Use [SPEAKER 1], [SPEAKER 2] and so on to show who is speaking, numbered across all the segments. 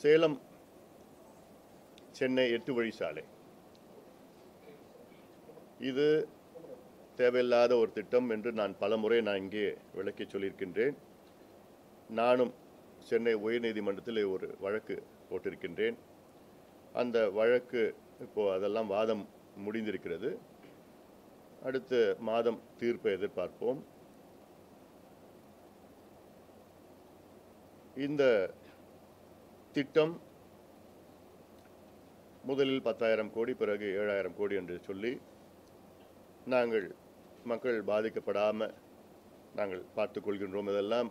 [SPEAKER 1] சேலம் சென்னை எட்டு வழி சாலை. இது தேவையில்லாத ஒரு திட்டம் என்று நான் பலமுறை நான் இங்கே விளக்கி சொல்லியிருக்கின்றேன். நானும் சென்னை உயர்நீதிமன்றத்தில் ஒரு வழக்கு போட்டிருக்கின்றேன். அந்த வழக்கு இப்போ அதெல்லாம் வாதம் முடிந்திருக்கிறது. அடுத்த மாதம் தீர்ப்பை எதிர்பார்ப்போம். இந்த திட்டம் முதலில் பத்தாயிரம் கோடி பிறகு ஏழாயிரம் கோடி என்று சொல்லி நாங்கள் மக்கள் பாதிக்கப்படாமல் நாங்கள் பார்த்துக் கொள்கின்றோம். இதெல்லாம்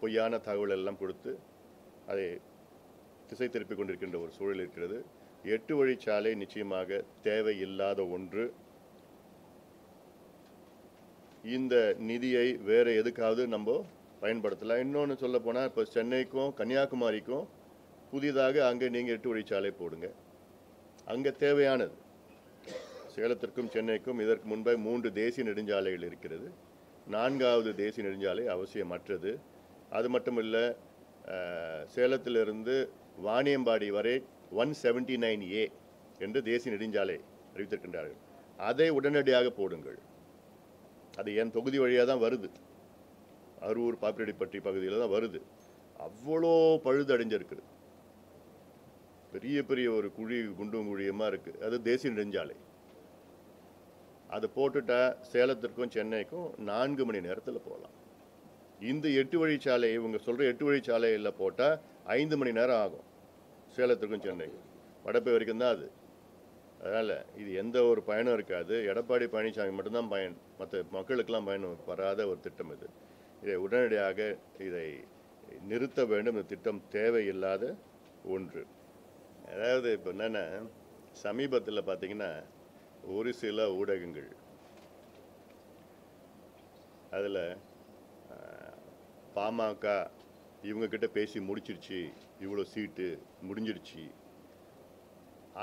[SPEAKER 1] பொய்யான தகவல் எல்லாம் கொடுத்து அதை திசை திருப்பிக் கொண்டிருக்கின்ற ஒரு சூழல் இருக்கிறது. எட்டு வழிச்சாலை நிச்சயமாக தேவையில்லாத ஒன்று. இந்த நிதியை வேறு எதுக்காவது நம்ம பயன்படுத்தலாம். இன்னொன்று சொல்ல போனால் இப்போ சென்னைக்கும் கன்னியாகுமரிக்கும் புதிதாக அங்கே நீங்கள் எட்டு வழிச்சாலை போடுங்க. அங்கே தேவையானது. சேலத்திற்கும் சென்னைக்கும் இதற்கு முன்பே மூன்று தேசிய நெடுஞ்சாலைகள் இருக்கிறது. நான்காவது தேசிய நெடுஞ்சாலை அவசியமற்றது. அது மட்டும் இல்லை சேலத்திலிருந்து வாணியம்பாடி வரை ஒன் செவன்டி நைன் ஏ என்று தேசிய நெடுஞ்சாலை அறிவித்திருக்கின்றார்கள். அதை உடனடியாக போடுங்கள். அது என் தொகுதி வழியாக தான் வருது. அரூர் பாப்பிரெடிப்பட்டி பகுதியில் தான் வருது. அவ்வளோ பழுது அடைஞ்சிருக்குது. பெரிய பெரிய ஒரு குழி குண்டும் குழியுமா இருக்குது அது தேசிய நெடுஞ்சாலை. அதை போட்டுட்டா சேலத்திற்கும் சென்னைக்கும் நான்கு மணி நேரத்தில் போகலாம் இந்த எட்டு வழிச்சாலை இவங்க சொல்கிற எட்டு வழிச்சாலையில் போட்டால் ஐந்து மணி நேரம் ஆகும். சேலத்திற்கும் சென்னைக்கும். வடப்பை வரைக்கும் தான் அது. அதனால் இது எந்த ஒரு பயனும் இருக்காது. எடப்பாடி பழனிசாமி மட்டும்தான் பயன் மற்ற மக்களுக்கெல்லாம் பயன் வராத ஒரு திட்டம் இது. இதை உடனடியாக இதை நிறுத்த வேண்டும். இந்த திட்டம் தேவையில்லாத ஒன்று. அதாவது இப்போ என்னென்னா சமீபத்தில் பார்த்தீங்கன்னா ஒரு சில ஊடகங்கள். அதில் பாமக இவங்கக்கிட்ட பேசி முடிச்சிருச்சு இவ்வளோ சீட்டு முடிஞ்சிருச்சு.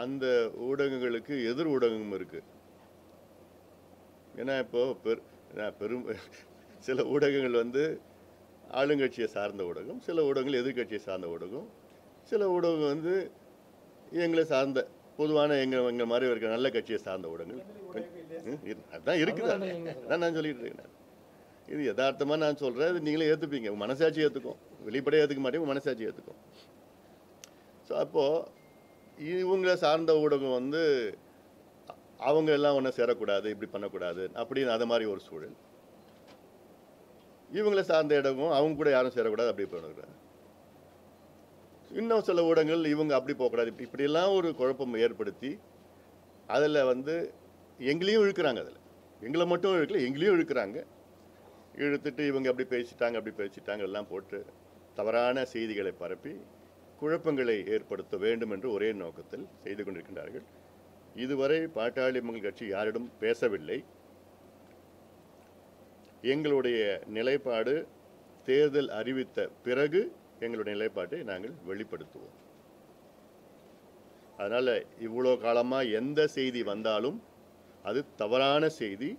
[SPEAKER 1] அந்த ஊடகங்களுக்கு எதிர் ஊடகமும் இருக்குது ஏன்னா இப்போது பெரு பெரும் சில ஊடகங்கள் வந்து ஆளுங்கட்சியை சார்ந்த ஊடகம் சில ஊடகங்கள் எதிர்கட்சியை சார்ந்த ஊடகம் சில ஊடகம் வந்து எங்களை சார்ந்த பொதுவான எங்கள் எங்கள் மாதிரி இருக்கிற நல்ல கட்சியை சார்ந்த ஊடகங்கள். அதுதான் அதான் இருக்குது. அதான் நான் சொல்லிட்டு இருக்கேன். இது யதார்த்தமாக நான் சொல்கிறேன் இது நீங்களே ஏற்றுப்பீங்க உங்கள் மனசாட்சி ஏற்றுக்கும் வெளிப்படையாக ஏற்றுக்க மாட்டேங்க மனசாட்சி ஏற்றுக்கும் ஸோ அப்போது இவங்களை சார்ந்த ஊடகம் வந்து அவங்க எல்லாம் ஒன்றும் சேரக்கூடாது இப்படி பண்ணக்கூடாது அப்படின்னு அது மாதிரி ஒரு சூழல். இவங்களை சார்ந்த இடமும் அவங்க கூட யாரும் சேரக்கூடாது அப்படி பண்ணக்கூடாது இன்னும் சில ஊடகங்கள் இவங்க அப்படி போகக்கூடாது. இப்படி இப்படியெல்லாம் ஒரு குழப்பம் ஏற்படுத்தி அதில் வந்து எங்களையும் இழுக்கிறாங்க அதில். எங்களை மட்டும் இழுக்கல எங்களையும் இழுக்கிறாங்க. இழுத்துட்டு இவங்க அப்படி பேசிட்டாங்க அப்படி பேசிட்டாங்க எல்லாம் போட்டு தவறான செய்திகளை பரப்பி குழப்பங்களை ஏற்படுத்த வேண்டும் என்று ஒரே நோக்கத்தில் செய்து கொண்டிருக்கின்றார்கள். இதுவரை பாட்டாளி மக்கள் கட்சி யாரிடம் பேசவில்லை. எங்களுடைய நிலைப்பாடு தேர்தல் அறிவித்த பிறகு எங்களுடைய நிலைப்பாட்டை நாங்கள் வெளிப்படுத்துவோம். அதனால் இவ்வளோ காலமாக எந்த செய்தி வந்தாலும் அது தவறான செய்தி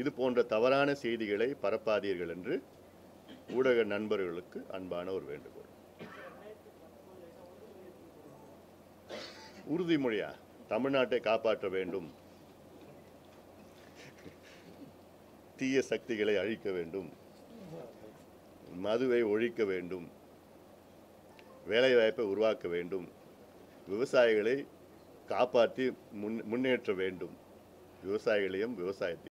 [SPEAKER 1] இது போன்ற தவறான செய்திகளை பரப்பாதீர்கள் என்று ஊடக நண்பர்களுக்கு அன்பான ஒரு வேண்டுகோள். உறுதிமொழியா? தமிழ்நாட்டை காப்பாற்ற வேண்டும். தீய சக்திகளை அழிக்க வேண்டும். மதுவை ஒழிக்க வேண்டும். வேலைவாய்ப்பை உருவாக்க வேண்டும். விவசாயிகளை காப்பாற்றி முன் முன்னேற்ற வேண்டும். விவசாயிகளையும் விவசாயத்தையும்